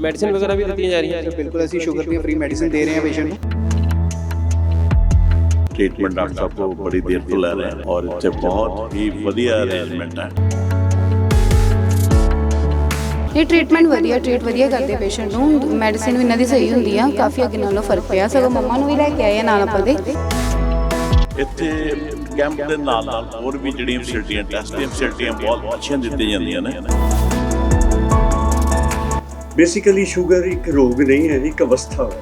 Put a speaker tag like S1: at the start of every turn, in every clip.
S1: Medicine ਵਗੈਰਾ ਵੀ ਦਿੱਤੀਆਂ ਜਾ ਰਹੀਆਂ
S2: ਬਿਲਕੁਲ ਅਸੀਂ ਸ਼ੂਗਰ ਦੀ ਫ੍ਰੀ ਮੈਡੀਸਿਨ ਦੇ ਰਹੇ ਹਾਂ ਪੇਸ਼ੈਂਟ ਨੂੰ।
S3: ਟ੍ਰੀਟਮੈਂਟ ਡਾਕਟਰ ਸਾਹਿਬ ਕੋ ਬੜੀ ਦੇਰ ਤੋਂ ਲੈ ਰਹੇ ਹਨ ਔਰ ਇੱਥੇ ਬਹੁਤ ਹੀ ਵਧੀਆ ਅਰੇਂਜਮੈਂਟ ਹੈ।
S4: ਇਹ ਟ੍ਰੀਟਮੈਂਟ ਵਧੀਆ ਟ੍ਰੀਟ ਵਧੀਆ ਕਰਦੇ ਪੇਸ਼ੈਂਟ ਨੂੰ। ਮੈਡੀਸਿਨ ਵੀ ਇਹਨਾਂ ਦੀ ਸਹੀ ਹੁੰਦੀ ਆ। ਕਾਫੀ ਅੱਗੇ ਨਾਲੋਂ ਫ਼ਰਕ ਪਿਆ। ਸਗੋਂ ਮੰਮਾ ਨੂੰ ਵੀ ਲੈ ਕੇ ਆਏ ਆ ਨਾਲ ਆਪਾਂ ਦੇ।
S3: ਇੱਥੇ ਕੈਂਪ ਦੇ ਨਾਲ ਨਾਲ ਹੋਰ ਵੀ ਜਿਹੜੀਆਂ ਫੈਸਿਲਿਟੀਆਂ ਟੈਸਟ ਦੀਆਂ ਫੈਸਿਲਿਟੀਆਂ ਬਹੁਤ ਅੱਛੀਆਂ ਦਿੱਤੀਆਂ ਜਾਂਦੀਆਂ ਨੇ।
S5: ਬੇਸਿਕਲੀ ਸ਼ੂਗਰ ਇੱਕ ਰੋਗ ਨਹੀਂ ਹੈ, ਇੱਕ ਅਵਸਥਾ ਹੈ।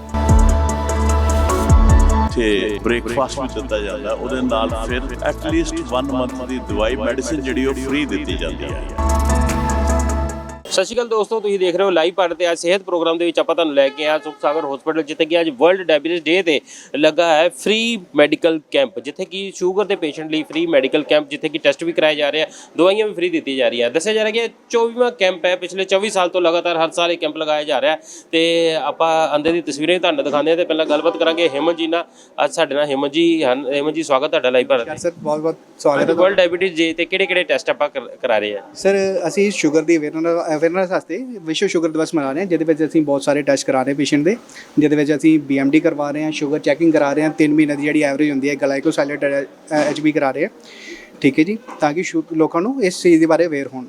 S3: ਇੱਥੇ ਬ੍ਰੇਕਫਾਸਟ ਵੀ ਦਿੱਤਾ ਜਾਂਦਾ, ਉਹਦੇ ਨਾਲ ਫਿਰ ਐਟਲੀਸਟ 1 ਮੰਥ ਦੀ ਦਵਾਈ ਮੈਡੀਸਿਨ ਜਿਹੜੀ ਉਹ ਫ੍ਰੀ ਦਿੱਤੀ ਜਾਂਦੀ ਹੈ।
S1: ਸਤਿ ਸ਼੍ਰੀ ਅਕਾਲ ਦੋਸਤੋ ਤੁਸੀਂ ਦੇਖ ਰਹੇ ਹੋ ਲਾਈਵ ਭਾਰਤ ਤੇ ਅੱਜ ਸਿਹਤ ਪ੍ਰੋਗਰਾਮ ਦੇ ਵਿੱਚ ਆਪਾਂ ਤੁਹਾਨੂੰ ਲੈ ਕੇ ਆਏ ਸੁਖ ਸਾਗਰ ਹਸਪੀਟਲ ਜਿੱਥੇ ਕਿ ਅੱਜ ਵਰਲਡ ਡਾਇਬੀਟਿਸ ਡੇ ਤੇ ਲੱਗਾ ਹੈ ਫ੍ਰੀ ਮੈਡੀਕਲ ਕੈਂਪ ਜਿੱਥੇ ਕਿ ਸ਼ੂਗਰ ਦੇ ਪੇਸ਼ੈਂਟ ਲਈ ਫ੍ਰੀ ਮੈਡੀਕਲ ਕੈਂਪ ਜਿੱਥੇ ਕਿ ਟੈਸਟ ਵੀ ਕਰਾਏ ਜਾ ਰਹੇ ਆ ਦਵਾਈਆਂ ਵੀ ਫ੍ਰੀ ਦਿੱਤੀ ਜਾ ਰਹੀਆਂ ਦੱਸਿਆ ਜਾ ਰਿਹਾ ਕਿ ਇਹ 24ਵਾਂ ਕੈਂਪ ਹੈ ਪਿਛਲੇ 24 ਸਾਲ ਤੋਂ ਲਗਾਤਾਰ ਹਰ ਸਾਲ ਇਹ ਕੈਂਪ ਲਗਾਇਆ ਜਾ ਰਿਹਾ ਹੈ। ਤੇ ਆਪਾਂ ਅੰਦਰ ਦੀ ਤਸਵੀਰਾਂ ਤੁਹਾਨੂੰ ਦਿਖਾਉਂਦੇ ਹਾਂ ਤੇ ਪਹਿਲਾਂ ਗੱਲਬਾਤ ਕਰਾਂਗੇ ਹੇਮਨ ਜੀ ਨਾਲ। ਅੱਜ ਸਾਡੇ ਨਾਲ ਹੇਮਨ ਜੀ ਹਨ। ਹੇਮਨ ਜੀ ਸਵਾਗਤ ਤੁਹਾਡਾ ਲਾਈਵ ਤੇ।
S2: ਸਰ ਬਹੁਤ ਬਹੁਤ ਸਵਾਗਤ ਹੈ
S1: ਵਰਲਡ ਡਾਇਬੀਟਿਸ ਡੇ ਤੇ ਕਿਹੜੇ ਕਿਹੜੇ ਟੈਸਟ ਆਪਾਂ ਕਰ- ਕਰਾ ਰਹੇ ਆ?
S2: ਸਰ ਅਸੀਂ ਸ਼ੂਗਰ ਦੀ ਅਵੇਅਰਨੈਸ ਵਾਸਤੇ ਵਿਸ਼ਵ ਸ਼ੂਗਰ ਦਿਵਸ ਮਨਾ ਰਹੇ ਹਾਂ ਜਿਹਦੇ ਵਿੱਚ ਅਸੀਂ ਬਹੁਤ ਸਾਰੇ ਟੈਸਟ ਕਰਾ ਰਹੇ ਪੇਸ਼ੈਂਟ ਦੇ ਜਿਹਦੇ ਵਿੱਚ ਅਸੀਂ ਬੀਐਮਡੀ ਕਰਵਾ ਰਹੇ ਹਾਂ ਸ਼ੂਗਰ ਚੈਕਿੰਗ ਕਰਾ ਰਹੇ ਹਾਂ 3 ਮਹੀਨੇ ਦੀ ਜਿਹੜੀ ਐਵਰੇਜ ਹੁੰਦੀ ਹੈ ਗਲਾਈਕੋਸਾਈਲੇਟ ਐਚਬੀ ਕਰਾ ਰਹੇ ਹਾਂ। ਠੀਕ ਹੈ ਜੀ ਤਾਂ ਕਿ ਲੋਕਾਂ ਨੂੰ ਇਸ ਚੀਜ਼ ਦੇ ਬਾਰੇ ਅਵੇਅਰ ਹੋਣ।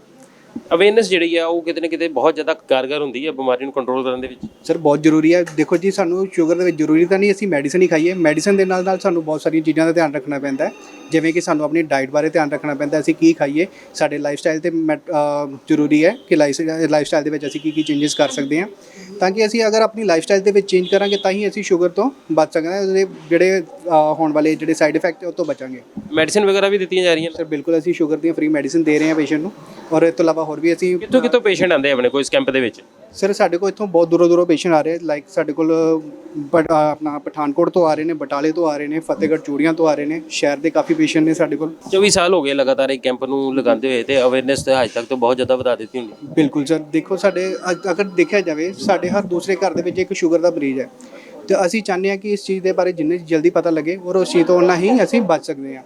S1: ਅਵੇਅਰਨੈਸ ਜਿਹੜੀ ਆ ਉਹ ਕਿਤੇ ਨਾ ਕਿਤੇ ਬਹੁਤ ਜ਼ਿਆਦਾ ਕਾਰਗਰ ਹੁੰਦੀ ਹੈ ਬਿਮਾਰੀ ਨੂੰ ਕੰਟਰੋਲ ਕਰਨ ਦੇ ਵਿੱਚ।
S2: ਸਰ ਬਹੁਤ ਜ਼ਰੂਰੀ ਹੈ ਦੇਖੋ ਜੀ ਸਾਨੂੰ ਸ਼ੂਗਰ ਦੇ ਵਿੱਚ ਜ਼ਰੂਰੀ ਤਾਂ ਨਹੀਂ ਅਸੀਂ ਮੈਡੀਸਨ ਹੀ ਖਾਈਏ। ਮੈਡੀਸਨ ਦੇ ਨਾਲ ਨਾਲ ਸਾਨੂੰ ਬਹੁਤ ਸਾਰੀਆਂ ਚੀਜ਼ਾਂ ਦਾ ਧਿਆਨ ਰੱਖਣਾ ਪੈਂਦਾ ਹੈ। ਜਿਵੇਂ ਕਿ ਸਾਨੂੰ ਆਪਣੀ ਡਾਈਟ ਬਾਰੇ ਧਿਆਨ ਰੱਖਣਾ ਪੈਂਦਾ ਅਸੀਂ ਕੀ ਖਾਈਏ ਸਾਡੇ ਲਾਈਫ ਸਟਾਈਲ ਤੇ ਮੈਟ- ਅਹ ਜ਼ਰੂਰੀ ਹੈ ਕਿ ਲਾਈਫ ਸਟਾਈਲ ਦੇ ਵਿੱਚ ਅਸੀਂ ਕੀ ਕੀ ਚੇਂਜਸ ਕਰ ਸਕਦੇ ਹਾਂ। ਤਾਂ ਕਿ ਅਸੀਂ ਅਗਰ ਆਪਣੀ ਲਾਈਫ ਸਟਾਈਲ ਦੇ ਵਿੱਚ ਚੇਂਜ ਕਰਾਂਗੇ ਤਾਂ ਹੀ ਅਸੀਂ ਸ਼ੂਗਰ ਤੋਂ ਬਚ ਸਕਦੇ ਹਾਂ ਉਹਦੇ ਜਿਹੜੇ ਅਹ, ਹੋਣ ਵਾਲੇ ਜਿਹੜੇ ਸਾਈਡ ਇਫੈਕਟ ਉਹ ਤੋਂ ਬਚਾਂਗੇ।
S1: ਮੈਡੀਸਿਨ ਵਗੈਰਾ ਵੀ ਦਿੱਤੀਆਂ ਜਾ ਰਹੀਆਂ?
S2: ਸਰ ਬਿਲਕੁਲ ਅਸੀਂ ਸ਼ੂਗਰ ਦੀਆਂ ਫ੍ਰੀ ਮੈਡੀਸਿਨ ਦੇ ਰਹੇ ਹਾਂ ਪੇਸ਼ੈਂਟ ਨੂੰ। ਔਰ ਇਸ ਤੋਂ ਇਲਾਵਾ ਹੋਰ ਵੀ ਅਸੀਂ
S1: ਕਿੱਥੋਂ ਕਿੱਥੋਂ ਪੇਸ਼ੈਂਟ ਆਉਂਦੇ ਆ ਆਪਣੇ ਕੋਲ ਇਸ ਕੈਂਪ ਦੇ ਵਿੱਚ?
S2: ਸਰ ਸਾਡੇ ਕੋਲ ਇੱਥੋਂ ਬਹੁਤ ਦੂਰੋਂ ਦੂਰੋਂ ਪੇਸ਼ੈਂਟ ਆ ਰਹੇ ਲਾਈਕ ਸਾਡੇ ਕੋਲ ਅਹ ਆਪਣਾ ਪਠਾਨਕੋਟ ਤੋਂ ਆ ਰਹੇ ਨੇ ਬਟਾਲੇ ਤੋਂ ਆ ਰਹੇ ਨੇ ਫਤਿਹਗੜ੍ਹ ਚੂੜੀਆਂ ਤੋਂ ਆ ਰਹੇ ਨੇ ਸ਼ਹਿਰ ਦੇ ਕਾਫੀ ਪੇਸ਼ੈਂਟ ਨੇ ਸਾਡੇ ਕੋਲ।
S1: 24 ਸਾਲ ਹੋ ਗਏ ਲਗਾਤਾਰ ਇਹ ਕੈਂਪ ਨੂੰ ਲਗਾਉਂਦੇ ਹੋਏ ਤੇ ਅਵੇਅਰਨੈਸ ਤੇ ਅੱਜ ਤੱਕ ਤੋਂ ਬਹੁਤ ਜ਼ਿਆਦਾ ਵਧਾ ਦਿੱਤੀ ਹੁੰਦੀ
S2: ਬਿਲਕੁਲ ਸਰ ਦੇਖੋ ਸਾਡੇ ਅਗ- ਅਗਰ ਦੇਖਿਆ ਜਾਵੇ ਸਾਡੇ ਹਰ ਦੂਸਰੇ ਘਰ ਦੇ ਵਿੱਚ ਇੱਕ ਸ਼ੂਗਰ ਦਾ ਮਰੀਜ਼ ਹੈ। ਤੇ ਅਸੀਂ ਚਾਹੁੰਦੇ ਹਾਂ ਕਿ ਇਸ ਚੀਜ਼ ਦੇ ਬਾਰੇ ਜਿੰਨੀ ਜਲਦੀ ਪਤਾ ਲੱਗੇ ਔਰ ਉਸ ਚੀਜ਼ ਤੋਂ ਉਨਾ ਹੀ ਅਸੀਂ ਬਚ ਸਕਦੇ ਹਾਂ।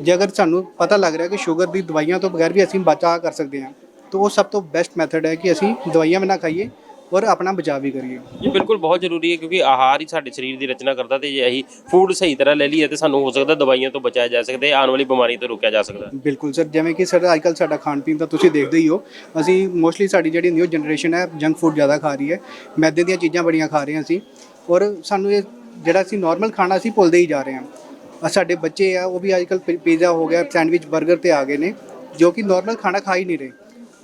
S2: ਜੇ ਅਗਰ ਸਾਨੂੰ ਪਤਾ ਲੱਗ ਰਿਹਾ ਕਿ ਸ਼ੂਗਰ ਦੀ ਦਵਾਈਆਂ ਤੋਂ ਬਗੈਰ ਵੀ ਅਸੀਂ ਬਚਾ ਕਰ ਸਕਦੇ ਹਾਂ ਤਾਂ ਉਹ ਸਭ ਤੋਂ ਬੈਸਟ ਮੈਥਡ ਹੈ ਕਿ ਅਸੀਂ ਦਵਾਈਆਂ ਵੀ ਨਾ ਖਾਈਏ ਔਰ ਆਪਣਾ ਬਚਾਅ ਵੀ ਕਰੀਏ
S1: ਇਹ ਬਿਲਕੁਲ ਬਹੁਤ ਜ਼ਰੂਰੀ ਹੈ ਕਿਉਂਕਿ ਆਹਾਰ ਹੀ ਸਾਡੇ ਸਰੀਰ ਦੀ ਰਚਨਾ ਕਰਦਾ ਤੇ ਜੇ ਅਸੀਂ ਫੂਡ ਸਹੀ ਤਰ੍ਹਾਂ ਲੈ ਲਈਏ ਤੇ ਸਾਨੂੰ ਹੋ ਸਕਦਾ ਦਵਾਈਆਂ ਤੋਂ ਬਚਾਇਆ ਜਾ ਸਕਦਾ ਹੈ ਆਉਣ ਵਾਲੀ ਬਿਮਾਰੀ ਤੋਂ ਰੋਕਿਆ ਜਾ ਸਕਦਾ ਹੈ
S2: ਬਿਲਕੁਲ ਸਰ ਜਿਵੇਂ ਕਿ ਸਰ ਅੱਜਕੱਲ ਸਾਡਾ ਖਾਣ ਪੀਣ ਤਾਂ ਤੁਸੀਂ ਦੇਖਦੇ ਹੀ ਹੋ ਅਸੀਂ ਮੋਸਟਲੀ ਸਾਡੀ ਜਿਹੜੀ ਨਿਊ ਜਨਰੇਸ਼ਨ ਹੈ ਜੰਕ ਫੂਡ ਜ਼ਿਆਦਾ ਖਾ ਰਹੀ ਹੈ ਮੈਦੇ ਦੀਆਂ ਚੀਜ਼ਾਂ ਬੜੀਆਂ ਖਾ ਰਹੇ ਹਾਂ ਅਸੀਂ ਔਰ ਸਾਨੂੰ ਇਹ ਜਿਹੜਾ ਅਸੀਂ ਨਾਰਮਲ ਖਾਣਾ ਅਸੀਂ ਭੁੱਲਦੇ ਹੀ ਜਾ ਰਹੇ ਹਾਂ ਸਾਡੇ ਬੱਚੇ ਆ ਉਹ ਵੀ ਅੱਜਕੱਲ ਪੀਜ਼ਾ ਹੋ ਗਿਆ ਸੈਂਡਵਿਚ 버ਗਰ ਤੇ ਆ ਗਏ ਨੇ ਜੋ ਕਿ ਨਾਰਮਲ ਖਾਣਾ ਖਾ ਹੀ ਨਹੀਂ ਰਹੇ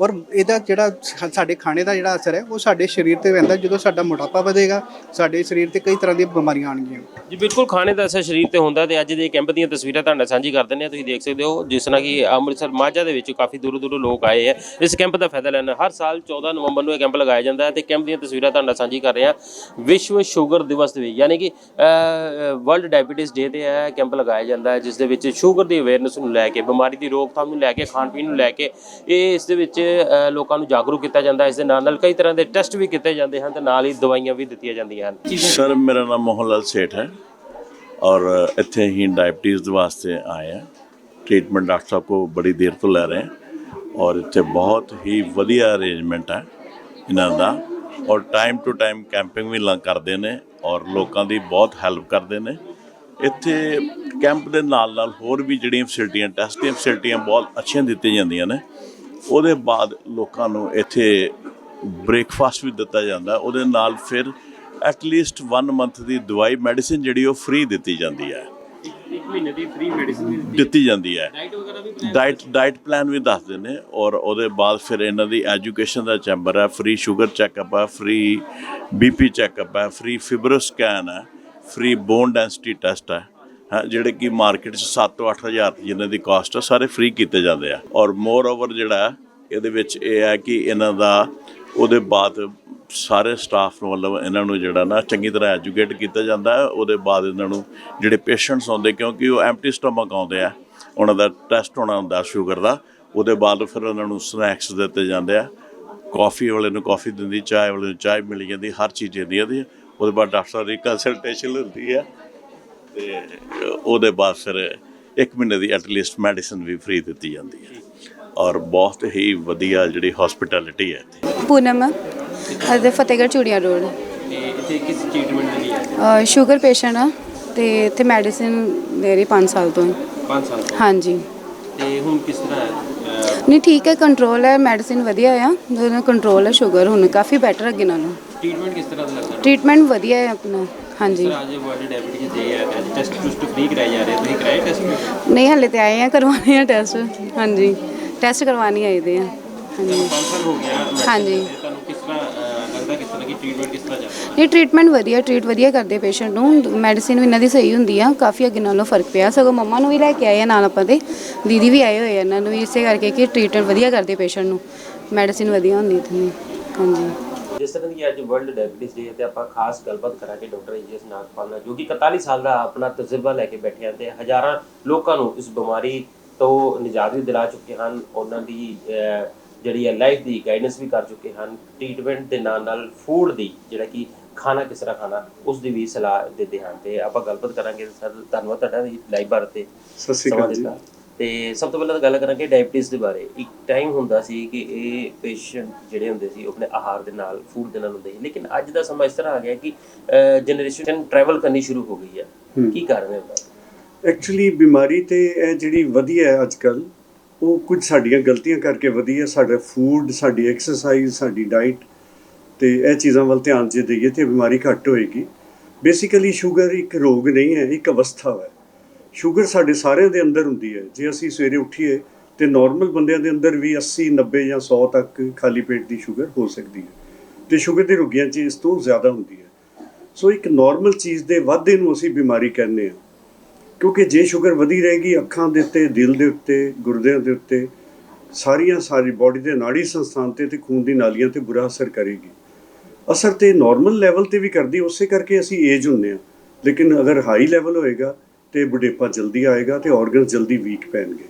S2: ਔਰ ਇਹਦਾ ਜਿਹੜਾ ਸਾਡੇ ਖਾਣੇ ਦਾ ਜਿਹੜਾ ਅਸਰ ਹੈ, ਉਹ ਸਾਡੇ ਸਰੀਰ ਤੇ ਪੈਂਦਾ ਜਦੋਂ ਸਾਡਾ ਮੋਟਾਪਾ ਵਧੇਗਾ, ਸਾਡੇ ਸਰੀਰ ਤੇ ਕਈ ਤਰ੍ਹਾਂ ਦੀਆਂ ਬਿਮਾਰੀਆਂ ਆਉਣਗੀਆਂ।
S1: ਜੀ, ਬਿਲਕੁਲ ਖਾਣੇ ਦਾ ਅਸਰ ਸਰੀਰ ਤੇ ਹੁੰਦਾ ਤੇ ਅੱਜ ਦੇ ਕੈਂਪ ਦੀਆਂ ਤਸਵੀਰਾਂ ਤੁਹਾਡੇ ਨਾਲ ਸਾਂਝੀ ਕਰ ਦਿੰਦੇ ਆ ਤੁਸੀਂ ਦੇਖ ਸਕਦੇ ਹੋ, ਜਿਸ ਤਰ੍ਹਾਂ ਕਿ ਅੰਮ੍ਰਿਤਸਰ ਮਾਝਾ ਦੇ ਵਿੱਚ ਕਾਫੀ ਦੂਰੋਂ ਦੂਰੋਂ ਲੋਕ ਆਏ ਆ। ਇਸ ਕੈਂਪ ਦਾ ਫਾਇਦਾ ਲੈਣ, ਹਰ ਸਾਲ 14 ਨਵੰਬਰ ਨੂੰ ਇਹ ਕੈਂਪ ਲਗਾਇਆ ਜਾਂਦਾ ਹੈ ਤੇ ਕੈਂਪ ਦੀਆਂ ਤਸਵੀਰਾਂ ਤੁਹਾਡੇ ਨਾਲ ਸਾਂਝੀ ਕਰ ਰਹੇ ਹਾਂ। ਵਿਸ਼ਵ ਸ਼ੂਗਰ ਦਿਵਸ ਦੇ ਵਿੱਚ ਯਾਨੀ ਕਿ ਵਰਲਡ ਡਾਇਬੀਟਿਸ ਡੇ ਤੇ ਇਹ ਕੈਂਪ ਲਗਾਇਆ ਜਾਂਦਾ ਹੈ, ਜਿਸ ਦੇ ਵਿੱਚ ਸ਼ੂਗਰ ਦੀ ਅਵੇਅਰਨੈਸ ਨੂੰ ਲੈ ਕੇ, ਬਿਮਾਰੀ ਦੀ ਰੋਕਥਾਮ ਨੂੰ ਲੈ ਕੇ, ਖਾਣ ਪੀਣ ਨੂੰ ਲੈ ਕੇ, ਇਹ ਇਸ ਦੇ ਵਿੱਚ ਲੋਕਾਂ ਨੂੰ ਜਾਗਰੂਕ ਕੀਤਾ ਜਾਂਦਾ ਇਸ ਦੇ ਨਾਲ ਨਾਲ ਕਈ ਤਰ੍ਹਾਂ ਦੇ ਟੈਸਟ ਵੀ ਕੀਤੇ ਜਾਂਦੇ ਹਨ ਤੇ ਨਾਲ ਹੀ ਦਵਾਈਆਂ ਵੀ ਦਿੱਤੀਆਂ ਜਾਂਦੀਆਂ ਹਨ।
S3: ਸਰ, ਮੇਰਾ ਨਾਮ ਮੋਹਨ ਲਾਲ ਸੇਠ ਹੈ ਔਰ ਇੱਥੇ ਹੀ ਡਾਇਬੀਟੀਜ਼ ਦੇ ਵਾਸਤੇ ਆਏ ਹਾਂ। ਟ੍ਰੀਟਮੈਂਟ ਡਾਕਟਰ ਸਾਹਿਬ ਕੋ ਬੜੀ ਦੇਰ ਤੋਂ ਲੈ ਰਹੇ ਔਰ ਇੱਥੇ ਬਹੁਤ ਹੀ ਵਧੀਆ ਅਰੇਂਜਮੈਂਟ ਹੈ ਇਹਨਾਂ ਦਾ ਔਰ ਟਾਈਮ ਟੂ ਟਾਈਮ ਕੈਂਪਿੰਗ ਵੀ ਲਾ, ਕਰਦੇ ਨੇ ਔਰ ਲੋਕਾਂ ਦੀ ਬਹੁਤ ਹੈਲਪ ਕਰਦੇ ਨੇ। ਇੱਥੇ ਕੈਂਪ ਦੇ ਨਾਲ ਨਾਲ ਹੋਰ ਵੀ ਜਿਹੜੀਆਂ ਫੈਸਿਲਿਟੀਆਂ, ਟੈਸਟ ਦੀਆਂ ਫੈਸਿਲਿਟੀਆਂ ਬਹੁਤ ਅੱਛੀਆਂ ਦਿੱਤੀਆਂ ਜਾਂਦੀਆਂ ਨੇ ਉਹਦੇ ਬਾਅਦ ਲੋਕਾਂ ਨੂੰ ਇੱਥੇ ਬ੍ਰੇਕਫਾਸਟ ਵੀ ਦਿੱਤਾ ਜਾਂਦਾ। ਉਹਦੇ ਨਾਲ ਫਿਰ ਐਟ ਲੀਸਟ 1 ਮੰਥ ਦੀ ਦਵਾਈ ਮੈਡੀਸਿਨ ਜਿਹੜੀ ਉਹ ਫ੍ਰੀ ਦਿੱਤੀ ਜਾਂਦੀ ਹੈ।
S1: ਇੱਕ ਮਹੀਨੇ ਦੀ ਫ੍ਰੀ ਮੈਡੀਸਿਨ
S3: ਦਿੱਤੀ ਜਾਂਦੀ ਹੈ।
S1: ਡਾਈਟ ਵਗੈਰਾ ਵੀ
S3: ਡਾਈਟ ਡਾਈਟ ਪਲਾਨ ਵੀ ਦੱਸਦੇ ਨੇ ਔਰ ਉਹਦੇ ਬਾਅਦ ਫਿਰ ਇਹਨਾਂ ਦੀ ਐਜੂਕੇਸ਼ਨ ਦਾ ਚੈਂਬਰ ਹੈ। ਫ੍ਰੀ ਸ਼ੂਗਰ ਚੈੱਕਅਪ ਹੈ ਫ੍ਰੀ ਬੀਪੀ ਚੈੱਕਅਪ ਹੈ ਫ੍ਰੀ ਫਿਬਰੋ ਸਕੈਨ ਹੈ ਫ੍ਰੀ ਬੋਨ ਡੈਂਸਿਟੀ ਟੈਸਟ ਹਾਂ। ਜਿਹੜੇ ਕਿ ਮਾਰਕੀਟ 'ਚ 7 ਤੋਂ 8000 ਜਿਨ੍ਹਾਂ ਦੀ ਕਾਸਟ ਆ, ਸਾਰੇ ਫ੍ਰੀ ਕੀਤੇ ਜਾਂਦੇ ਆ। ਔਰ ਮੋਰ ਓਵਰ ਜਿਹੜਾ ਇਹਦੇ ਵਿੱਚ ਇਹ ਹੈ ਕਿ ਇਹਨਾਂ ਦਾ ਉਹਦੇ ਬਾਅਦ ਸਾਰੇ ਸਟਾਫ ਮਤਲਬ ਇਹਨਾਂ ਨੂੰ ਜਿਹੜਾ ਨਾ ਚੰਗੀ ਤਰ੍ਹਾਂ ਐਜੂਕੇਟ ਕੀਤਾ ਜਾਂਦਾ ਹੈ। ਉਹਦੇ ਬਾਅਦ ਇਹਨਾਂ ਨੂੰ ਜਿਹੜੇ ਪੇਸ਼ੈਂਟਸ ਆਉਂਦੇ ਕਿਉਂਕਿ ਉਹ ਐਮਟੀ ਸਟਮਕ ਆਉਂਦੇ ਆ, ਉਹਨਾਂ ਦਾ ਟੈਸਟ ਹੋਣਾ ਹੁੰਦਾ ਸ਼ੂਗਰ ਦਾ, ਉਹਦੇ ਬਾਅਦ ਫਿਰ ਉਹਨਾਂ ਨੂੰ ਸਨੈਕਸ ਦਿੱਤੇ ਜਾਂਦੇ ਆ। ਕਾਫੀ ਵਾਲੇ ਨੂੰ ਕਾਫੀ ਦਿੰਦੀ, ਚਾਹ ਵਾਲੇ ਨੂੰ ਚਾਹ ਮਿਲ ਜਾਂਦੀ, ਹਰ ਚੀਜ਼ ਦਿੰਦੀ ਉਹਦੇ ਬਾਅਦ ਡਾਕਟਰ ਦੀ ਕੰਸਲਟੇਸ਼ਨ ਹੁੰਦੀ ਹੈ ਤੇ ਉਹਦੇ ਬਾਅਦ ਫਿਰ ਇੱਕ ਮਹੀਨੇ ਦੀ ਐਟਲੀਸਟ ਮੈਡੀਸਿਨ ਵੀ ਫ੍ਰੀ ਦਿੱਤੀ ਜਾਂਦੀ ਹੈ। ਔਰ ਬਹੁਤ ਹੀ ਵਧੀਆ ਜਿਹੜੀ ਹਸਪਿਟੈਲਿਟੀ ਹੈ ਇੱਥੇ।
S4: ਪੂਨਮ ਅਤੇ ਫਤਿਹਗੜ੍ਹ ਚੂੜੀਆਂ ਰੋਡ।
S1: ਤੇ ਇੱਥੇ ਕਿਸ ਟ੍ਰੀਟਮੈਂਟ ਦੇ ਲਈ ਆਏ
S4: ਸ਼ੂਗਰ ਪੇਸ਼ੈਂਟ ਆ ਤੇ ਇੱਥੇ ਮੈਡੀਸਿਨ ਦੇ ਰਹੀ 5 ਸਾਲ ਤੋਂ।
S1: 5 ਸਾਲ ਤੋਂ?
S4: ਹਾਂਜੀ।
S1: ਤੇ ਹੁਣ ਕਿਸ ਤਰ੍ਹਾਂ ਹੈ?
S4: ਨਹੀਂ ਠੀਕ ਹੈ ਕੰਟਰੋਲ ਹੈ ਮੈਡੀਸਿਨ ਵਧੀਆ ਆ। ਦੋਨੋਂ ਕੰਟਰੋਲ ਹੈ ਸ਼ੂਗਰ ਹੁਣ ਕਾਫੀ ਬੈਟਰ ਅੱਗੇ ਨਾਲੋਂ।
S1: ਟ੍ਰੀਟਮੈਂਟ ਕਿਸ ਤਰ੍ਹਾਂ ਦਾ ਲੱਗਦਾ?
S4: ਟ੍ਰੀਟਮੈਂਟ ਵਧੀਆ ਹੈ ਆਪਣਾ। ਹਾਂਜੀ।
S1: ਸਰ ਅੱਜ ਵਰਲਡ ਡਾਇਬੀਟੀਜ਼ ਡੇ ਹੈ ਤੇ ਟੈਸਟ ਟੁਸਟ ਫ੍ਰੀ ਕਰਾਏ ਜਾ ਰਹੇ ਤੁਸੀਂ ਕਰਾਏ ਟੈਸਟ
S4: ਨਹੀਂ ਹਲੇ ਤੇ ਆਏ ਆ ਕਰਵਾਉਣੇ ਆ ਟੈਸਟ ਹਾਂਜੀ। ਟੈਸਟ ਕਰਵਾਉਣੀ ਆਏ ਦੇ ਆ। ਹਾਂਜੀ।
S1: 5 ਸਾਲ ਹੋ ਗਿਆ
S4: ਹਾਂਜੀ।
S1: ਤੁਹਾਨੂੰ ਕਿਸ ਤਰ੍ਹਾਂ ਲੱਗਦਾ ਕਿਸ ਤਰ੍ਹਾਂ ਕਿ ਟ੍ਰੀਟਮੈਂਟ ਕਿਸ ਤਰ੍ਹਾਂ ਚੱਲ
S4: ਨਹੀਂ ਟ੍ਰੀਟਮੈਂਟ ਵਧੀਆ ਟ੍ਰੀਟ ਵਧੀਆ ਕਰਦੇ ਪੇਸ਼ੈਂਟ ਨੂੰ। ਮੈਡੀਸਿਨ ਵੀ ਇਹਨਾਂ ਦੀ ਸਹੀ ਹੁੰਦੀ ਆ ਕਾਫੀ ਅੱਗੇ ਨਾਲੋਂ ਫ਼ਰਕ ਪਿਆ। ਸਗੋਂ ਮੰਮਾ ਨੂੰ ਵੀ ਲੈ ਕੇ ਆਏ ਆ ਨਾਲ ਆਪਾਂ ਦੇ। ਦੀਦੀ ਵੀ ਆਏ ਹੋਏ ਆ ਇਹਨਾਂ ਨੂੰ ਵੀ ਇਸੇ ਕਰਕੇ ਕਿ ਟ੍ਰੀਟਮੈਂਟ ਵਧੀਆ ਕਰਦੇ ਪੇਸ਼ੈਂਟ ਨੂੰ। ਮੈਡੀਸਿਨ ਵਧੀਆ ਹੁੰਦੀ ਇੱਥੇ ਹਾਂਜੀ।
S1: ਜਿਸ ਤਰ੍ਹਾਂ ਕਿ ਅੱਜ ਵਰਲਡ ਡਾਇਬੀਟੀਜ਼ ਡੇ ਤੇ ਆਪਾਂ ਖਾਸ ਗੱਲਬਾਤ ਕਰਾਂਗੇ ਡਾਕਟਰ ਈਐਸ ਨਾਗਪਾਲ ਨਾਲ ਜੋ ਕਿ 41 ਸਾਲ ਦਾ ਆਪਣਾ ਤਜਰਬਾ ਲੈ ਕੇ ਬੈਠੇ ਹਨ ਤੇ ਹਜ਼ਾਰਾਂ ਲੋਕਾਂ ਨੂੰ ਇਸ ਬਿਮਾਰੀ ਤੋਂ ਨਿਜਾਤ ਵੀ ਦਿਲਾ ਚੁੱਕੇ ਹਨ ਉਹਨਾਂ ਦੀ ਜਿਹੜੀ ਹੈ ਲਾਈਫ ਦੀ ਗਾਈਡੈਂਸ ਵੀ ਕਰ ਚੁੱਕੇ ਹਨ ਟ੍ਰੀਟਮੈਂਟ ਦੇ ਨਾਲ ਨਾਲ ਫੂਡ ਦੀ ਜਿਹੜਾ ਕਿ ਖਾਣਾ ਕਿਸ ਤਰ੍ਹਾਂ ਖਾਣਾ ਉਸ ਦੀ ਵੀ ਸਲਾਹ ਦਿੰਦੇ ਹਨ ਤੇ ਆਪਾਂ ਗੱਲਬਾਤ ਕਰਾਂਗੇ ਸਰ ਧੰਨਵਾਦ ਤੁਹਾਡਾ ਲਾਈਵ ਬਾਰ ਤੇ
S5: ਸਤਿ ਸ਼੍ਰੀ ਅਕਾਲ ਜੀ।
S1: ਤੇ ਸਭ ਤੋਂ ਪਹਿਲਾਂ ਤਾਂ ਗੱਲ ਕਰਾਂਗੇ ਡਾਇਬੀਟੀਜ਼ ਦੇ ਬਾਰੇ। ਇੱਕ ਟਾਈਮ ਹੁੰਦਾ ਸੀ ਕਿ ਇਹ ਪੇਸ਼ੈਂਟ ਜਿਹੜੇ ਹੁੰਦੇ ਸੀ ਆਪਣੇ ਆਹਾਰ ਦੇ ਨਾਲ ਫੂਡ ਦੇ ਨਾਲ ਹੁੰਦੇ ਸੀ। ਲੇਕਿਨ ਅੱਜ ਦਾ ਸਮਾਂ ਇਸ ਤਰ੍ਹਾਂ ਆ ਗਿਆ ਕਿ ਜਨਰੇਸ਼ਨ ਟਰੈਵਲ ਕਰਨੀ ਸ਼ੁਰੂ ਹੋ ਗਈ ਹੈ। ਕੀ ਕਾਰਨ ਹੈ
S5: ਐਕਚੁਅਲੀ ਬਿਮਾਰੀ ਤੇ ਇਹ ਜਿਹੜੀ ਵਧੀ ਹੈ ਅੱਜ ਕੱਲ ਉਹ ਕੁਝ ਸਾਡੀਆਂ ਗਲਤੀਆਂ ਕਰਕੇ ਵਧੀ ਹੈ। ਸਾਡਾ ਫੂਡ ਸਾਡੀ ਐਕਸਰਸਾਈਜ਼ ਸਾਡੀ ਡਾਈਟ ਤੇ ਇਹ ਚੀਜ਼ਾਂ ਵੱਲ ਧਿਆਨ ਜੇ ਦਈਏ ਤੇ ਬਿਮਾਰੀ ਘੱਟ ਹੋਏਗੀ। ਬੇਸਿਕਲੀ ਸ਼ੂਗਰ ਇੱਕ ਰੋਗ ਨਹੀਂ ਹੈ ਇੱਕ ਅਵਸਥਾ ਹੈ। ਸ਼ੂਗਰ ਸਾਡੇ ਸਾਰਿਆਂ ਦੇ ਅੰਦਰ ਹੁੰਦੀ ਹੈ। ਜੇ ਅਸੀਂ ਸਵੇਰੇ ਉੱਠੀਏ ਤੇ ਨਾਰਮਲ ਬੰਦਿਆਂ ਦੇ ਅੰਦਰ ਵੀ 80 90 ਜਾਂ 100 ਤੱਕ ਖਾਲੀ ਪੇਟ ਦੀ ਸ਼ੂਗਰ ਹੋ ਸਕਦੀ ਹੈ। ਤੇ ਸ਼ੂਗਰ ਦੇ ਰੋਗੀਆਂ 'ਚ ਇਸ ਤੋਂ ਜ਼ਿਆਦਾ ਹੁੰਦੀ ਹੈ। ਸੋ ਇੱਕ ਨਾਰਮਲ ਚੀਜ਼ ਦੇ ਵਾਧੇ ਨੂੰ ਅਸੀਂ ਬਿਮਾਰੀ ਕਹਿੰਦੇ ਹਾਂ। ਕਿਉਂਕਿ ਜੇ ਸ਼ੂਗਰ ਵਧੀ ਰਹੇਗੀ ਅੱਖਾਂ ਦੇ ਉੱਤੇ, ਦਿਲ ਦੇ ਉੱਤੇ, ਗੁਰਦਿਆਂ ਦੇ ਉੱਤੇ, ਸਾਰੀਆਂ ਸਾਰੀ ਬਾਡੀ ਦੇ ਨਾੜੀ ਸੰਸਥਾਨ ਤੇ ਤੇ ਖੂਨ ਦੀ ਨਾਲੀਆਂ ਤੇ ਬੁਰਾ ਅਸਰ ਕਰੇਗੀ। ਅਸਰ ਤੇ ਨਾਰਮਲ ਲੈਵਲ ਤੇ ਵੀ ਕਰਦੀ, ਉਸੇ ਕਰਕੇ ਅਸੀਂ ਏਜ ਹੁੰਨੇ ਆ ਲੇਕਿਨ ਅਗਰ ਹਾਈ ਲੈਵਲ ਹੋਏਗਾ ਤੇ ਬੁਢੇਪਾ ਜਲਦੀ ਆਏਗਾ ਤੇ ਆਰਗਨਸ ਜਲਦੀ ਵੀਕ ਪੈਣਗੇ।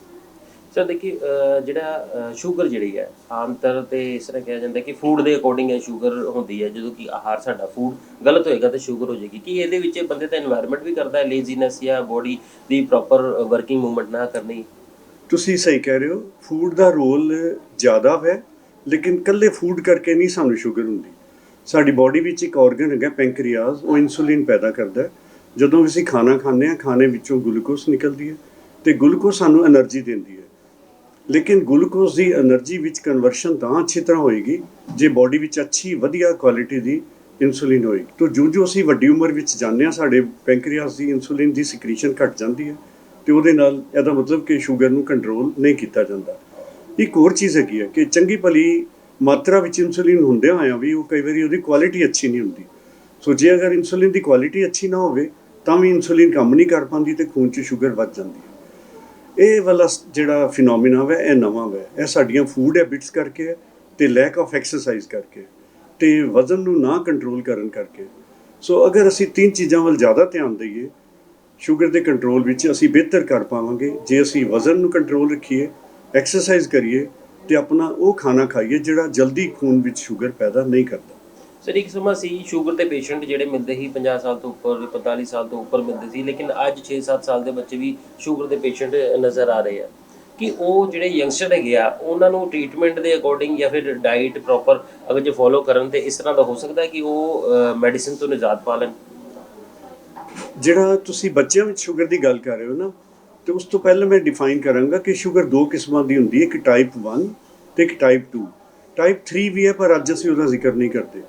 S1: ਸਰ ਦੇਖੀ ਜਿਹੜਾ ਸ਼ੂਗਰ ਜਿਹੜੀ ਹੈ ਆਮ ਤੌਰ ਤੇ ਇਸ ਤਰ੍ਹਾਂ ਕਿਹਾ ਜਾਂਦਾ ਕਿ ਫੂਡ ਦੇ ਅਕੋਰਡਿੰਗ ਹੈ ਸ਼ੂਗਰ ਹੁੰਦੀ ਹੈ ਜਦੋਂ ਕਿ ਆਹਾਰ ਸਾਡਾ ਫੂਡ ਗਲਤ ਹੋਏਗਾ ਤਾਂ ਸ਼ੂਗਰ ਹੋ ਜਾਏਗੀ। ਕਿ ਇਹਦੇ ਵਿੱਚ ਬੰਦੇ ਦਾ এনवायरमेंट ਵੀ ਕਰਦਾ ਹੈ ਲੇਜ਼ੀਨੈਸ ਜਾਂ ਬੋਡੀ ਦੀ ਪ੍ਰੋਪਰ ਵਰਕਿੰਗ ਮੂਵਮੈਂਟ ਨਾ ਕਰਨੀ?
S5: ਤੁਸੀਂ ਸਹੀ ਕਹਿ ਰਹੇ ਹੋ ਫੂਡ ਦਾ ਰੋਲ ਜ਼ਿਆਦਾ ਹੈ ਲੇਕਿਨ ਕੱਲੇ ਫੂਡ ਕਰਕੇ ਨਹੀਂ ਸਾਨੂੰ ਸ਼ੂਗਰ ਹੁੰਦੀ। ਸਾਡੀ ਬੋਡੀ ਵਿੱਚ ਇੱਕ ਆਰਗਨ ਹੈਗਾ ਪੈਂਕਰੀਆਸ ਉਹ ਇਨਸੂਲਿਨ ਪੈਦਾ ਕਰਦਾ ਹੈ। ਜਦੋਂ ਅਸੀਂ ਖਾਣਾ ਖਾਂਦੇ ਹਾਂ, ਖਾਣੇ ਵਿੱਚੋਂ ਗਲੂਕੋਜ਼ ਨਿਕਲਦੀ ਹੈ ਤੇ ਗਲੂਕੋਜ਼ ਸਾਨੂੰ એનર્ਜੀ ਦਿੰਦੀ ਹੈ। ਲੇਕਿਨ ਗਲੂਕੋਜ਼ ਦੀ એનર્ਜੀ ਵਿੱਚ ਕਨਵਰਸ਼ਨ ਤਾਂ ਅੱਛੀ ਤਰ੍ਹਾਂ ਹੋਏਗੀ, ਜੇ ਬਾਡੀ ਵਿੱਚ ਅੱਛੀ, ਵਧੀਆ ਕੁਆਲਿਟੀ ਦੀ ਇਨਸੂਲਿਨ ਹੋਏਗੀ ਤੋਂ ਜੋ ਜੋ ਅਸੀਂ ਵੱਡੀ ਉਮਰ ਵਿੱਚ ਜਾਂਦੇ ਆ ਸਾਡੇ ਪੈਂਕਰੀਆਸ ਦੀ ਇਨਸੂਲਿਨ ਦੀ ਸਕ੍ਰੀਸ਼ਨ ਘਟ ਜਾਂਦੀ ਹੈ ਤੇ ਉਹਦੇ ਨਾਲ ਇਹਦਾ ਮਤਲਬ ਕਿ ਸ਼ੂਗਰ ਨੂੰ ਕੰਟਰੋਲ ਨਹੀਂ ਕੀਤਾ ਜਾਂਦਾ। ਇੱਕ ਹੋਰ ਚੀਜ਼ ਹੈਗੀ ਹੈ ਕਿ ਚੰਗੀ ਭਲੀ ਮਾਤਰਾ ਵਿੱਚ ਇਨਸੂਲਿਨ ਹੁੰਦੇ ਹੋਇਆ ਵੀ ਉਹ ਕਈ ਵਾਰੀ ਉਹਦੀ ਕੁਆਲਿਟੀ ਅੱਛੀ ਨਹੀਂ ਹੁੰਦੀ। ਸੋ ਜੇ ਅਗਰ ਇਨਸੂਲਿਨ ਦੀ ਕੁਆਲਿਟੀ ਅੱਛੀ ਨਾ ਹੋਵੇ ਤਾਂ ਵੀ ਇਨਸੂਲਿਨ ਕੰਮ ਨਹੀਂ ਕਰ ਪਾਉਂਦੀ ਤੇ ਖੂਨ 'ਚ ਸ਼ੂਗਰ ਵੱਧ ਜਾਂਦੀ ਹੈ। ਇਹ ਵਾਲਾ ਜਿਹੜਾ ਫਿਨੋਮੀਨਾ ਹੈ ਇਹ ਨਵਾਂ ਹੈ ਇਹ ਸਾਡੀਆਂ ਫੂਡ ਹੈਬਿਟਸ ਕਰਕੇ ਹੈ ਤੇ ਲੈਕ ਆਫ ਐਕਸਰਸਾਈਜ਼ ਕਰਕੇ ਤੇ ਵਜ਼ਨ ਨੂੰ ਨਾ ਕੰਟਰੋਲ ਕਰਨ ਕਰਕੇ। ਸੋ ਅਗਰ ਅਸੀਂ ਤਿੰਨ ਚੀਜ਼ਾਂ ਵੱਲ ਜ਼ਿਆਦਾ ਧਿਆਨ ਦਈਏ ਸ਼ੂਗਰ ਦੇ ਕੰਟਰੋਲ ਵਿੱਚ ਅਸੀਂ ਬਿਹਤਰ ਕਰ ਪਾਵਾਂਗੇ। ਜੇ ਅਸੀਂ ਵਜ਼ਨ ਨੂੰ ਕੰਟਰੋਲ ਰੱਖੀਏ ਐਕਸਰਸਾਈਜ਼ ਕਰੀਏ ਤੇ ਆਪਣਾ ਉਹ ਖਾਣਾ ਖਾਈਏ ਜਿਹੜਾ ਜਲਦੀ ਖੂਨ ਵਿੱਚ ਸ਼ੂਗਰ ਪੈਦਾ ਨਹੀਂ ਕਰਦਾ।
S1: ਸਰ, ਇੱਕ ਸਮਾਂ ਸੀ, ਸ਼ੂਗਰ ਦੇ ਪੇਸ਼ੈਂਟ ਜਿਹੜੇ ਮਿਲਦੇ ਸੀ 50 ਸਾਲ ਤੋਂ ਉੱਪਰ 45 ਸਾਲ ਤੋਂ ਉੱਪਰ ਮਿਲਦੇ ਸੀ, ਲੇਕਿਨ ਅੱਜ 6-7 ਸਾਲ ਦੇ ਬੱਚੇ ਵੀ ਸ਼ੂਗਰ ਦੇ ਪੇਸ਼ੈਂਟ ਨਜ਼ਰ ਆ ਰਹੇ ਆ। ਕਿ ਉਹ ਜਿਹੜੇ ਯੰਗਸਟਰ ਹੈਗੇ ਆ, ਉਹਨਾਂ ਨੂੰ ਟ੍ਰੀਟਮੈਂਟ ਦੇ ਅਕੋਰਡਿੰਗ ਜਾਂ ਫਿਰ ਡਾਈਟ ਪ੍ਰੋਪਰ ਅਗਰ ਜੇ ਫੋਲੋ ਕਰਨ ਤੇ ਇਸ ਤਰ੍ਹਾਂ ਦਾ ਹੋ ਸਕਦਾ ਕਿ ਉਹ ਮੈਡੀਸਿਨ ਤੋਂ ਨਿਜਾਤ ਪਾ ਲੈਣ?
S5: ਜਿਹੜਾ ਤੁਸੀਂ ਬੱਚਿਆਂ ਵਿੱਚ ਸ਼ੂਗਰ ਦੀ ਗੱਲ ਕਰ ਰਹੇ ਹੋ ਨਾ, ਤੇ ਉਸ ਤੋਂ ਪਹਿਲਾਂ ਮੈਂ ਡਿਫਾਈਨ ਕਰਾਂਗਾ ਕਿ ਸ਼ੂਗਰ ਦੋ ਕਿਸਮਾਂ ਦੀ ਹੁੰਦੀ ਹੈ, ਇੱਕ ਟਾਈਪ 1 ਤੇ ਇੱਕ ਟਾਈਪ 2 ਟਾਈਪ 3 ਵੀ ਹੈ, ਪਰ ਅੱਜ ਅਸੀਂ ਉਹਦਾ ਜ਼ਿਕਰ ਨਹੀਂ ਕਰਦੇ।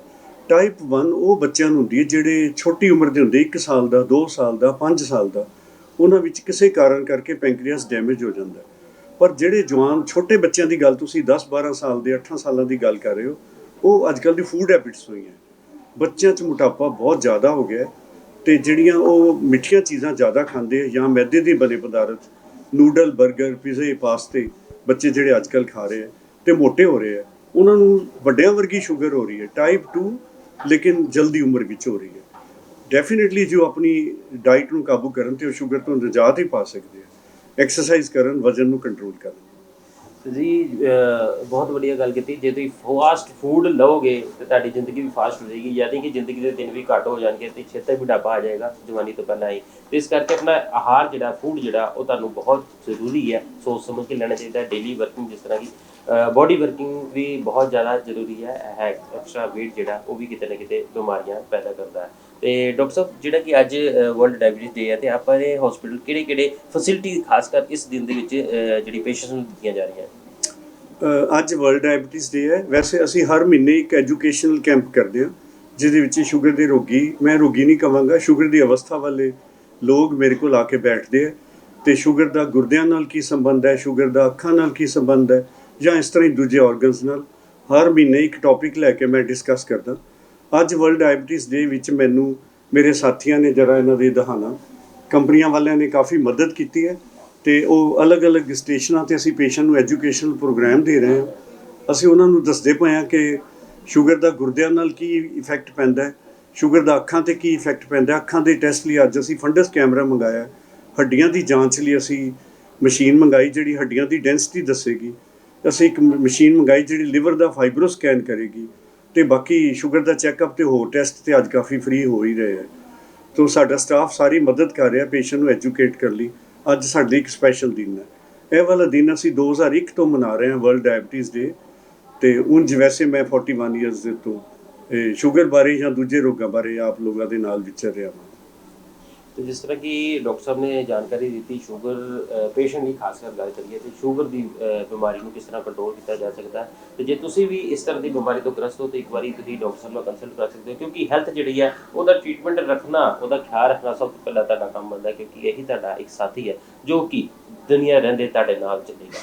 S5: ਟਾਈਪ 1 ਉਹ ਬੱਚਿਆਂ ਨੂੰ ਹੁੰਦੀ ਹੈ ਜਿਹੜੇ ਛੋਟੀ ਉਮਰ ਦੇ ਹੁੰਦੇ 1 ਸਾਲ ਦਾ 2 ਸਾਲ ਦਾ 5 ਸਾਲ ਦਾ, ਉਹਨਾਂ ਵਿੱਚ ਕਿਸੇ ਕਾਰਨ ਕਰਕੇ ਪੈਂਕਰੀਅਸ ਡੈਮੇਜ ਹੋ ਜਾਂਦਾ ਪਰ ਜਿਹੜੇ ਜਵਾਨ, ਛੋਟੇ ਬੱਚਿਆਂ ਦੀ ਗੱਲ ਤੁਸੀਂ 10 12 ਸਾਲ ਦੇ 8 ਸਾਲਾਂ ਦੀ ਗੱਲ ਕਰ ਰਹੇ ਹੋ, ਉਹ ਅੱਜ ਕੱਲ੍ਹ ਦੀ ਫੂਡ ਹੈਬਿਟਸ ਹੋਈਆਂ ਬੱਚਿਆਂ 'ਚ ਮੋਟਾਪਾ ਬਹੁਤ ਜ਼ਿਆਦਾ ਹੋ ਗਿਆ ਹੈ ਤੇ ਜਿਹੜੀਆਂ ਉਹ ਮਿੱਠੀਆਂ ਚੀਜ਼ਾਂ ਜ਼ਿਆਦਾ ਖਾਂਦੇ ਆ ਜਾਂ ਮੈਦੇ ਦੇ ਬਣੇ ਪਦਾਰਥ, ਨੂਡਲ 버ਗਰ ਪੀਜ਼ੇ, ਪਾਸਤੇ, ਬੱਚੇ ਜਿਹੜੇ ਅੱਜ ਕੱਲ੍ਹ ਖਾ ਰਹੇ ਆ ਤੇ ਮੋਟੇ ਹੋ ਰਹੇ ਆ ਉਹਨਾਂ ਨੂੰ ਵੱਡਿਆਂ ਵਰਗੀ ਸ਼ੂਗਰ ਹੋ ਰਹੀ ਹੈ। ਟਾਈਪ 2 ਲੇਕਿਨ ਜਲਦੀ ਉਮਰ ਵਿੱਚ ਹੋ ਰਹੀ ਹੈ। ਡੈਫੀਨਿਟਲੀ ਜੋ ਆਪਣੀ ਡਾਈਟ ਨੂੰ ਕਾਬੂ ਕਰਨ ਤੇ ਉਹ ਸ਼ੂਗਰ ਤੋਂ ਨਿਜਾਤ ਹੀ ਪਾ ਸਕਦੇ ਆ। ਐਕਸਰਸਾਈਜ਼ ਕਰਨ, ਵਜ਼ਨ ਨੂੰ ਕੰਟਰੋਲ ਕਰਨ।
S1: ਜੀ ਬਹੁਤ ਵਧੀਆ ਗੱਲ ਕੀਤੀ। ਜੇ ਤੁਸੀਂ ਫਾਸਟ ਫੂਡ ਲਓਗੇ, ਤੇ ਤੁਹਾਡੀ ਜ਼ਿੰਦਗੀ ਵੀ ਫਾਸਟ ਹੋ ਜਾਏਗੀ। ਯਾਨੀ ਕਿ ਜ਼ਿੰਦਗੀ ਦੇ ਦਿਨ ਵੀ ਘੱਟ ਹੋ ਜਾਣਗੇ ਤੇ ਛੇਤੀ ਬੁਢਾਪਾ ਆ ਜਾਏਗਾ, ਜਵਾਨੀ ਤੋਂ ਪਹਿਲਾਂ ਹੀ। ਤੇ ਇਸ ਕਰਕੇ ਆਪਣਾ ਆਹਾਰ ਜਿਹੜਾ ਫੂਡ ਜਿਹੜਾ, ਉਹ ਤੁਹਾਨੂੰ ਬਹੁਤ ਜ਼ਰੂਰੀ ਹੈ। ਸੋਚ ਸਮਝ ਕੇ ਲੈਣਾ ਚਾਹੀਦਾ ਡੇਲੀ ਵਰਕਿੰਗ ਜਿਸ ਤਰ੍ਹਾਂ ਕਿ ਬਾਡੀ ਵਰਕਿੰਗ ਵੀ ਬਹੁਤ ਜ਼ਿਆਦਾ ਜ਼ਰੂਰੀ ਹੈ ਹੈ ਐਕਸਟਰਾ weight ਜਿਹੜਾ, ਉਹ ਵੀ ਕਿਤੇ ਨਾ ਕਿਤੇ ਬਿਮਾਰੀਆਂ ਪੈਦਾ ਕਰਦਾ ਹੈ। ਤੇ ਡਾਕਟਰ ਸਾਹਿਬ, ਜਿਹੜਾ ਕਿ ਅੱਜ ਵਰਲਡ ਡਾਇਬੀਟੀਜ਼ ਡੇ ਹੈ, ਤੇ ਆਪਾਂ ਇਹ ਹਸਪੀਟਲ ਕਿਹੜੇ ਕਿਹੜੇ ਫੈਸਿਲਿਟੀ ਖਾਸ ਕਰ ਇਸ ਦਿਨ ਦੇ ਵਿੱਚ ਜਿਹੜੀ ਪੇਸ਼ੈਂਟਸ ਨੂੰ ਦਿੱਤੀਆਂ ਜਾ ਰਹੀਆਂ
S5: ਅੱਜ ਵਰਲਡ ਡਾਇਬੀਟੀਜ਼ ਡੇ ਹੈ। ਵੈਸੇ ਅਸੀਂ ਹਰ ਮਹੀਨੇ ਇੱਕ ਐਜੂਕੇਸ਼ਨਲ ਕੈਂਪ ਕਰਦੇ ਹਾਂ, ਜਿਹਦੇ ਵਿੱਚ ਸ਼ੂਗਰ ਦੇ ਰੋਗੀ, ਮੈਂ ਰੋਗੀ ਨਹੀਂ ਕਵਾਂਗਾ ਸ਼ੂਗਰ ਦੀ ਅਵਸਥਾ ਵਾਲੇ ਲੋਕ ਮੇਰੇ ਕੋਲ ਆ ਕੇ ਬੈਠਦੇ ਆ ਤੇ ਸ਼ੂਗਰ ਦਾ ਗੁਰਦਿਆਂ ਨਾਲ ਕੀ ਸੰਬੰਧ ਹੈ ਸ਼ੂਗਰ ਦਾ ਅੱਖਾਂ ਨਾਲ ਕੀ ਸੰਬੰਧ ਹੈ ਜਾਂ ਇਸ ਤਰ੍ਹਾਂ ਹੀ ਦੂਜੇ ਆਰਗਨਸ ਨਾਲ, ਹਰ ਮਹੀਨੇ ਇੱਕ ਟੌਪਿਕ ਲੈ ਕੇ ਮੈਂ ਡਿਸਕਸ ਕਰਦਾ। ਅੱਜ ਵਰਲਡ ਡਾਇਬੀਟੀਜ਼ ਡੇ ਵਿੱਚ ਮੈਨੂੰ ਮੇਰੇ ਸਾਥੀਆਂ ਨੇ ਜਰਾ ਇਹਨਾਂ ਦੇ ਦਹਾਨਾ, ਕੰਪਨੀਆਂ ਵਾਲਿਆਂ ਨੇ ਕਾਫੀ ਮਦਦ ਕੀਤੀ ਹੈ ਤੇ ਉਹ ਅਲੱਗ-ਅਲੱਗ ਸਟੇਸ਼ਨਾਂ ਤੇ ਅਸੀਂ ਪੇਸ਼ੈਂਟ ਨੂੰ ਐਜੂਕੇਸ਼ਨਲ ਪ੍ਰੋਗਰਾਮ ਦੇ ਰਹੇ ਹਾਂ। ਅਸੀਂ ਉਹਨਾਂ ਨੂੰ ਦੱਸਦੇ ਪਏ ਹਾਂ ਕਿ ਸ਼ੂਗਰ ਦਾ ਗੁਰਦਿਆਂ ਨਾਲ ਕੀ ਇਫੈਕਟ ਪੈਂਦਾ ਹੈ ਸ਼ੂਗਰ ਦਾ ਅੱਖਾਂ ਤੇ ਕੀ ਇਫੈਕਟ ਪੈਂਦਾ ਅੱਖਾਂ ਦੇ ਟੈਸਟ ਲਈ ਅੱਜ ਅਸੀਂ ਫੰਡਸ ਕੈਮਰਾ ਮੰਗਾਇਆ ਹੱਡੀਆਂ ਦੀ ਜਾਂਚ ਲਈ ਅਸੀਂ ਮਸ਼ੀਨ ਮੰਗਾਈ ਜਿਹੜੀ ਹੱਡੀਆਂ ਦੀ ਡੈਂਸਿਟੀ ਦੱਸੇਗੀ। ਅਸੀਂ ਇੱਕ ਮਸ਼ੀਨ ਮੰਗਾਈ ਜਿਹੜੀ ਲਿਵਰ ਦਾ ਫਾਈਬਰੋ ਸਕੈਨ ਕਰੇਗੀ ਤੇ ਬਾਕੀ ਸ਼ੂਗਰ ਦਾ ਚੈੱਕਅਪ ਤੇ ਹੋਰ ਟੈਸਟ ਤੇ ਅੱਜ ਕਾਫੀ ਫ੍ਰੀ ਹੋ ਹੀ ਰਹੇ ਹੈ। ਤੋ ਸਾਡਾ ਸਟਾਫ ਸਾਰੀ ਮਦਦ ਕਰ ਰਿਹਾ ਪੇਸ਼ੈਂਟ ਨੂੰ ਐਜੂਕੇਟ ਕਰਨ ਲਈ। ਅੱਜ ਸਾਡੇ ਇੱਕ ਸਪੈਸ਼ਲ ਦਿਨ ਹੈ। ਇਹ ਵਾਲਾ ਦਿਨ ਅਸੀਂ 2001 ਤੋਂ ਮਨਾ ਰਹੇ ਹਾਂ ਵਰਲਡ ਡਾਇਬੀਟੀਜ਼ ਡੇ ਤੇ ਉਂਝ ਵੈਸੇ ਮੈਂ 41 ਇਅਰਸ ਦੇ ਤੋਂ, ਇਹ ਸ਼ੂਗਰ ਬਾਰੇ ਜਾਂ ਦੂਜੇ ਰੋਗਾਂ ਬਾਰੇ ਆਪ ਲੋਕਾਂ ਦੇ ਨਾਲ ਵਿਚਰ ਰਿਹਾ ਹਾਂ।
S1: ਤੇ ਜਿਸ ਤਰ੍ਹਾਂ ਕਿ ਡਾਕਟਰ ਸਾਹਿਬ ਨੇ ਜਾਣਕਾਰੀ ਦਿੱਤੀ, ਸ਼ੂਗਰ ਪੇਸ਼ੈਂਟ ਦੀ ਖਾਸ ਕਰ ਗੱਲ ਕਰੀਏ ਤੇ ਸ਼ੂਗਰ ਦੀ ਬਿਮਾਰੀ ਨੂੰ ਕਿਸ ਤਰ੍ਹਾਂ ਕੰਟਰੋਲ ਕੀਤਾ ਜਾ ਸਕਦਾ ਹੈ। ਤੇ ਜੇ ਤੁਸੀਂ ਵੀ ਇਸ ਤਰ੍ਹਾਂ ਦੀ ਬਿਮਾਰੀ ਤੋਂ ਗ੍ਰਸਤ ਹੋ, ਤਾਂ ਇੱਕ ਵਾਰੀ ਤੁਸੀਂ ਡਾਕਟਰ ਸਾਹਿਬ ਨਾਲ ਕੰਸਲਟ ਕਰ ਸਕਦੇ ਹੋ, ਕਿਉਂਕਿ ਹੈਲਥ ਜਿਹੜੀ ਹੈ, ਉਹਦਾ ਟ੍ਰੀਟਮੈਂਟ ਰੱਖਣਾ, ਉਹਦਾ ਖਿਆਲ ਰੱਖਣਾ ਸਭ ਤੋਂ ਪਹਿਲਾਂ ਤੁਹਾਡਾ ਕੰਮ ਬਣਦਾ ਕਿਉਂਕਿ ਇਹੀ ਤੁਹਾਡਾ ਇੱਕ ਸਾਥੀ ਹੈ, ਜੋ ਕਿ ਦੁਨੀਆ ਰਹਿੰਦੇ ਤੁਹਾਡੇ ਨਾਲ ਚੱਲੇਗਾ।